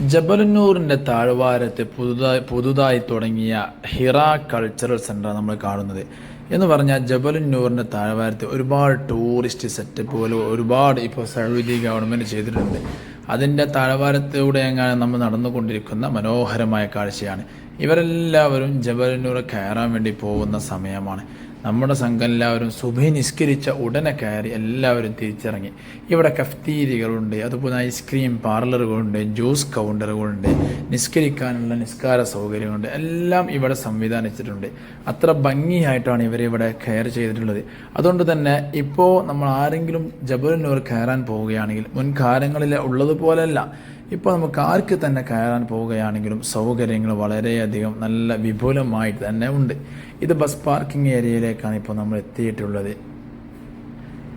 ജബലന്നൂറിന്റെ താഴ്വാരത്ത് പുതുതായി പുതുതായി തുടങ്ങിയ ഹിറ കൾച്ചറൽ സെന്റർ നമ്മൾ കാണുന്നത്. എന്ന് പറഞ്ഞാൽ ജബലന്നൂറിന്റെ താഴ്വാരത്ത് ഒരുപാട് ടൂറിസ്റ്റ് സെറ്റപ്പ് പോലെ ഒരുപാട് ഇപ്പോൾ സൗദി ഗവൺമെന്റ് ചെയ്തിട്ടുണ്ട്. അതിന്റെ താഴ്വാരത്തിലൂടെ എങ്ങാനും നമ്മൾ നടന്നുകൊണ്ടിരിക്കുന്ന മനോഹരമായ കാഴ്ചയാണ്. ഇവരെല്ലാവരും ജബലന്നൂർ കയറാൻ വേണ്ടി പോകുന്ന സമയമാണ്. നമ്മുടെ സംഘം എല്ലാവരും സുബഹി നിസ്കരിച്ച ഉടനെ കയറി എല്ലാവരും തിരിച്ചിറങ്ങി. ഇവിടെ കഫ്തീരികളുണ്ട് അതുപോലെ ഐസ്ക്രീം പാർലറുകളുണ്ട് ജ്യൂസ് കൗണ്ടറുകളുണ്ട് നിസ്കരിക്കാനുള്ള നിസ്കാര സൗകര്യമുണ്ട് എല്ലാം ഇവിടെ സംവിധാനിച്ചിട്ടുണ്ട്. അത്ര ഭംഗിയായിട്ടാണ് ഇവർ ഇവിടെ കയർ ചെയ്തിട്ടുള്ളത്. അതുകൊണ്ട് തന്നെ ഇപ്പോൾ നമ്മൾ ആരെങ്കിലും ജബലിനൂർ കയറാൻ പോവുകയാണെങ്കിൽ മുൻകാലങ്ങളിൽ ഉള്ളതുപോലെയല്ല. ഇപ്പോൾ നമുക്ക് ആർക്ക് തന്നെ കയറാൻ പോവുകയാണെങ്കിലും സൗകര്യങ്ങൾ വളരെയധികം നല്ല വിപുലമായിട്ട് തന്നെ ഉണ്ട്. ഇത് ബസ് പാർക്കിംഗ് ഏരിയയിലേക്കാണ് ഇപ്പോൾ നമ്മൾ എത്തിയിട്ടുള്ളത്.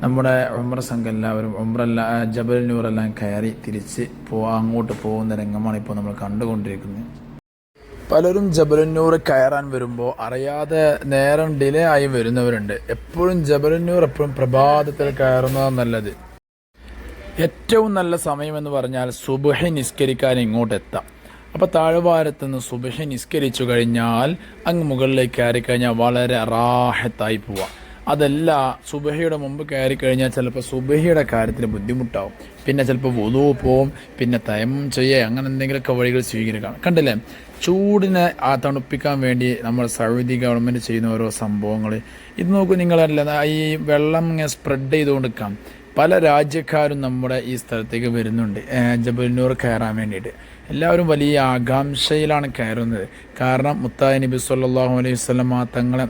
നമ്മുടെ ഉമ്ര സംഘം എല്ലാവരും ഉമ്രല്ല ജബലിനൂറെല്ലാം കയറി തിരിച്ച് പോവാ അങ്ങോട്ട് പോകുന്ന രംഗമാണ് ഇപ്പോൾ നമ്മൾ കണ്ടുകൊണ്ടിരിക്കുന്നത്. പലരും ജബലന്നൂർ കയറാൻ വരുമ്പോൾ അറിയാതെ നേരം ഡിലേ ആയി വരുന്നവരുണ്ട്. എപ്പോഴും ജബലന്നൂർ എപ്പോഴും പ്രഭാതത്തിൽ കയറുന്നതാണ് നല്ലത്. ഏറ്റവും നല്ല സമയമെന്ന് പറഞ്ഞാൽ സുബഹി നിസ്കരിക്കാൻ ഇങ്ങോട്ടെത്താം അപ്പോൾ താഴ്വാരത്ത് നിന്ന് സുബഹി നിസ്കരിച്ചു കഴിഞ്ഞാൽ അങ്ങ് മുകളിലേക്ക് കയറി കഴിഞ്ഞാൽ വളരെ റാഹത്തായി പോവാം. അതല്ല സുബഹയുടെ മുമ്പ് കയറി കഴിഞ്ഞാൽ ചിലപ്പോൾ സുബഹയുടെ കാര്യത്തിൽ ബുദ്ധിമുട്ടാവും. പിന്നെ ചിലപ്പോൾ വധു പോവും പിന്നെ തയം ചെയ്യുക അങ്ങനെ എന്തെങ്കിലുമൊക്കെ വഴികൾ സ്വീകരിക്കണം. കണ്ടില്ലേ? ചൂടിനെ ആ തണുപ്പിക്കാൻ വേണ്ടി നമ്മൾ സൗദി ഗവൺമെന്റ് ചെയ്യുന്ന ഓരോ സംഭവങ്ങൾ ഇത് നോക്കൂ നിങ്ങളല്ല ഈ വെള്ളം ഇങ്ങനെ സ്പ്രെഡ് ചെയ്തുകൊണ്ടിരിക്കാം. പല രാജ്യക്കാരും നമ്മുടെ ഈ സ്ഥലത്തേക്ക് വരുന്നുണ്ട്. ജബലിനൂർ കയറാൻ വേണ്ടിയിട്ട്. എല്ലാവരും വലിയ ആകാംക്ഷയിലാണ് കയറുന്നത്. കാരണം മുത്തായ നബി സല്ലാഹു അലൈഹി വസ്ലമ തങ്ങളെ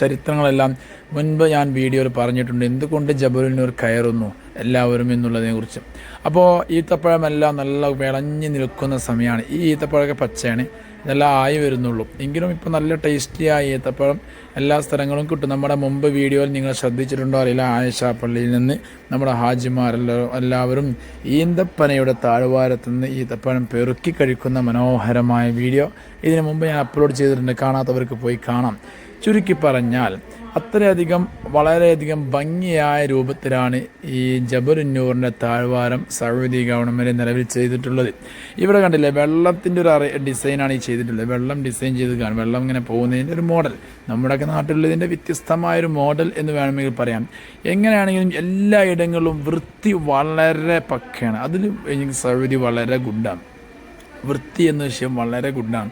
ചരിത്രങ്ങളെല്ലാം മുൻപ് ഞാൻ വീഡിയോയിൽ പറഞ്ഞിട്ടുണ്ട്. എന്തുകൊണ്ട് ജബലുന്നൂർ കയറുന്നു എല്ലാവരും എന്നുള്ളതിനെ കുറിച്ച്. അപ്പോൾ ഈത്തപ്പഴമെല്ലാം നല്ല വിളഞ്ഞു നിൽക്കുന്ന സമയമാണ് ഈ ഈത്തപ്പഴമൊക്കെ പച്ചയാണ്. ഇതെല്ലാം ആയി വരുന്നുള്ളൂ. എങ്കിലും ഇപ്പോൾ നല്ല ടേസ്റ്റിയായ ഈത്തപ്പഴം എല്ലാ സ്ഥലങ്ങളും കിട്ടും. നമ്മുടെ മുമ്പ് വീഡിയോയിൽ നിങ്ങൾ ശ്രദ്ധിച്ചിട്ടുണ്ടോ അറിയില്ല. ആയിഷ പള്ളിയിൽ നിന്ന് നമ്മുടെ ഹാജിമാരെല്ലാവരും എല്ലാവരും ഈന്തപ്പനയുടെ താഴ്വാരത്തു നിന്ന് ഈത്തപ്പഴം പെറുക്കി കഴിക്കുന്ന മനോഹരമായ വീഡിയോ. ഇതിനു മുമ്പ് ഞാൻ അപ്ലോഡ് ചെയ്തിട്ടുണ്ട്. കാണാത്തവർക്ക് പോയി കാണാം. ചുരുക്കി പറഞ്ഞാൽ അത്രയധികം വളരെയധികം ഭംഗിയായ രൂപത്തിലാണ് ഈ ജബറുന്നൂറിന്റെ താഴ്വാരം സൗദി ഗവൺമെന്റ് നിലവിൽ ചെയ്തിട്ടുള്ളത്. ഇവിടെ കണ്ടില്ലേ വെള്ളത്തിന്റെ ഒരു അറി ഡിസൈനാണ് ഈ ചെയ്തിട്ടുള്ളത്. വെള്ളം ഡിസൈൻ ചെയ്ത് കാണും വെള്ളം ഇങ്ങനെ പോകുന്നതിന്റെ ഒരു മോഡൽ. നമ്മുടെയൊക്കെ നാട്ടിലുള്ളതിന്റെ വ്യത്യസ്തമായൊരു മോഡൽ എന്ന് വേണമെങ്കിൽ പറയാം. എങ്ങനെയാണെങ്കിലും എല്ലാ ഇടങ്ങളിലും വൃത്തി വളരെ പക്കയാണ്. അതിൽ സൗദി വളരെ ഗുഡാണ്. വൃത്തി എന്ന വിഷയം വളരെ ഗുഡാണ്.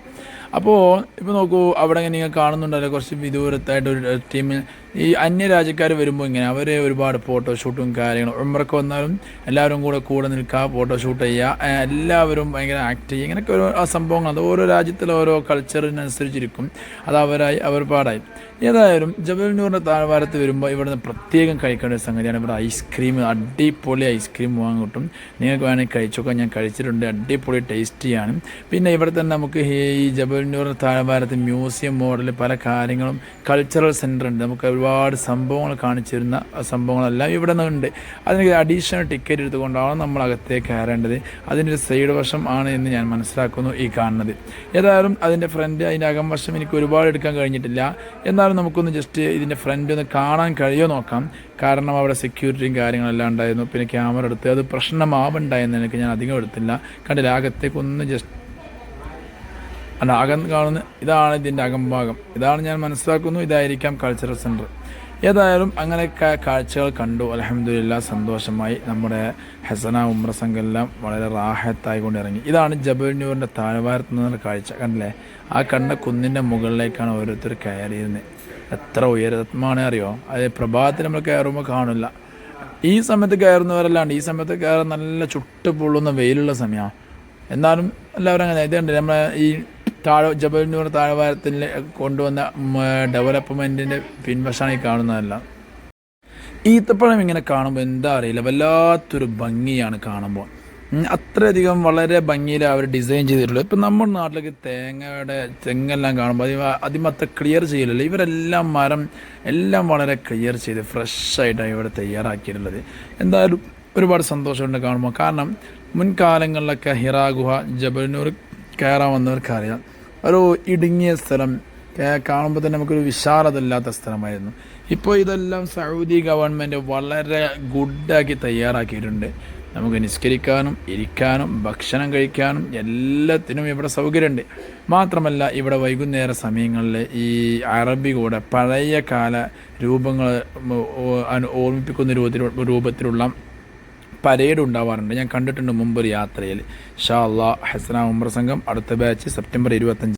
അപ്പോൾ ഇപ്പോൾ നോക്കൂ അവിടെ നിങ്ങൾ കാണുന്നുണ്ടല്ലോ കുറച്ച് വിദൂരത്തായിട്ട് ഒരു ടീമിൽ ഈ അന്യരാജ്യക്കാർ വരുമ്പോൾ ഇങ്ങനെ അവരെ ഒരുപാട് ഫോട്ടോഷൂട്ടും കാര്യങ്ങളും ഉമ്മറൊക്കെ വന്നാലും എല്ലാവരും കൂടെ കൂടെ നിൽക്കുക ഫോട്ടോഷൂട്ട് ചെയ്യുക എല്ലാവരും ഭയങ്കര ആക്ട് ചെയ്യുക ഇങ്ങനെയൊക്കെ ഓരോ സംഭവങ്ങൾ അത് ഓരോ രാജ്യത്തിലെ ഓരോ കൾച്ചറിനനുസരിച്ചിരിക്കും അത് അവരായി അവർ പാടായി. ഏതായാലും ജബൽനൂറിന്റെ താഴ്വാരത്ത് വരുമ്പോൾ ഇവിടുന്ന് പ്രത്യേകം കഴിക്കേണ്ട ഒരു സംഗതിയാണ് ഇവിടെ ഐസ്ക്രീം അടിപൊളി ഐസ്ക്രീം വാങ്ങാൻ കിട്ടും. നിങ്ങൾക്ക് വേണമെങ്കിൽ കഴിച്ചൊക്കെ. ഞാൻ കഴിച്ചിട്ടുണ്ട്. അടിപൊളി ടേസ്റ്റിയാണ് പിന്നെ ഇവിടെ തന്നെ നമുക്ക് ഈ ജബൽനൂറിന്റെ താഴ്വാരത്ത് മ്യൂസിയം മോഡൽ പല കാര്യങ്ങളും കൾച്ചറൽ സെന്റർ ഉണ്ട്. നമുക്ക് ഒരുപാട് സംഭവങ്ങൾ കാണിച്ചിരുന്ന സംഭവങ്ങളെല്ലാം ഇവിടെ നിന്നുണ്ട്. അതിന് അഡീഷണൽ ടിക്കറ്റ് എടുത്തുകൊണ്ടാണ് നമ്മൾ അകത്തേക്ക് കയറേണ്ടത്. അതിന്റെ ഒരു സൈഡ് വശം ആണ് എന്ന് ഞാൻ മനസ്സിലാക്കുന്നു ഈ കാണുന്നത്. ഏതായാലും അതിന്റെ ഫ്രണ്ട് അതിന്റെ അകം വശം എനിക്ക് ഒരുപാട് എടുക്കാൻ കഴിഞ്ഞിട്ടില്ല. എന്നാലും നമുക്കൊന്ന് ജസ്റ്റ് ഇതിന്റെ ഫ്രണ്ട് ഒന്ന് കാണാൻ കഴിയുമോ നോക്കാം. കാരണം അവിടെ സെക്യൂരിറ്റിയും കാര്യങ്ങളെല്ലാം ഉണ്ടായിരുന്നു. പിന്നെ ക്യാമറ എടുത്ത് അത് പ്രശ്നമാവുണ്ടായെന്ന് എനിക്ക് ഞാൻ അധികം എടുത്തില്ല. കണ്ടില്ല? അകത്തേക്ക് ഒന്ന് ജസ്റ്റ് അകം കാണുന്ന ഇതാണ് ഇതിന്റെ അകംഭാഗം ഇതാണ് ഞാൻ മനസ്സിലാക്കുന്നു ഇതായിരിക്കാം കൾച്ചറൽ സെന്റർ ഏതായാലും അങ്ങനെ കാഴ്ചകൾ കണ്ടു. അലഹമില്ല സന്തോഷമായി. നമ്മുടെ ഹസന ഉമ്ര സംഘമെല്ലാം വളരെ റാഹത്തായി കൊണ്ടിറങ്ങി ഇതാണ് ജബൽനൂറിന്റെ താഴ്വാരത്ത് നിന്നുള്ള കാഴ്ച കണ്ടില്ലേ? ആ കണ്ട കുന്നിന്റെ മുകളിലേക്കാണ് ഓരോരുത്തർ കയറിയിരുന്നത് എത്ര ഉയരമാണ് അറിയോ? അത് പ്രഭാതത്തിൽ നമ്മൾ കയറുമ്പോൾ കാണില്ല. ഈ സമയത്ത് കയറുന്നവരല്ലാണ്ട് ഈ സമയത്ത് കയറാൻ നല്ല ചുട്ടുപൊള്ളുന്ന വെയിലുള്ള സമയമാണ് എന്നാലും എല്ലാവരും അങ്ങനെ ഇതുണ്ട്. നമ്മളെ ഈ താഴെ ജബൽനൂർ താഴ്വാരത്തിൽ കൊണ്ടുവന്ന ഡെവലപ്മെന്റിന്റെ പിൻവശമാണ് ഈ കാണുന്നതെല്ലാം. ഈത്തപ്പഴം ഇങ്ങനെ കാണുമ്പോൾ എന്താ അറിയില്ല വല്ലാത്തൊരു ഭംഗിയാണ് കാണുമ്പോൾ. അത്രയധികം വളരെ ഭംഗിയിൽ അവർ ഡിസൈൻ ചെയ്തിട്ടുള്ളത് ഇപ്പം നമ്മുടെ നാട്ടിലേക്ക് തേങ്ങയുടെ തെങ്ങെല്ലാം കാണുമ്പോൾ അത് അതിമ അത്ര ക്ലിയർ ചെയ്യില്ലല്ലോ ഇവരെല്ലാം മരം എല്ലാം വളരെ ക്ലിയർ ചെയ്ത് ഫ്രഷായിട്ടാണ് ഇവിടെ തയ്യാറാക്കിയിട്ടുള്ളത്. എന്തായാലും ഒരുപാട് സന്തോഷമുണ്ട് കാണുമ്പോൾ. കാരണം മുൻകാലങ്ങളിലൊക്കെ ഹിറാഗുഹ ജബൽനൂർ കയറാൻ വന്നവർക്കറിയാം. ഒരു ഇടുങ്ങിയ സ്ഥലം കാണുമ്പോൾ തന്നെ നമുക്കൊരു വിശാലതല്ലാത്ത സ്ഥലമായിരുന്നു. ഇപ്പോൾ ഇതെല്ലാം സൗദി ഗവൺമെന്റ് വളരെ ഗുഡാക്കി തയ്യാറാക്കിയിട്ടുണ്ട്. നമുക്ക് നിസ്കരിക്കാനും ഇരിക്കാനും ഭക്ഷണം കഴിക്കാനും എല്ലാത്തിനും ഇവിടെ സൗകര്യമുണ്ട്. മാത്രമല്ല ഇവിടെ വൈകുന്നേര സമയങ്ങളിൽ ഈ അറബി കൂടെ പഴയ കാല രൂപങ്ങൾ ഓർമ്മിപ്പിക്കുന്ന രൂപത്തിൽ രൂപത്തിലുള്ള പരേഡ് ഉണ്ടാവാറുണ്ട്. ഞാൻ കണ്ടിട്ടുണ്ട് മുമ്പ് ഒരു യാത്രയിൽ ഷാ അള്ളാ ഹസന ഉമ്ര സംഘം അടുത്ത ബാച്ച് സെപ്റ്റംബർ ഇരുപത്തഞ്ച്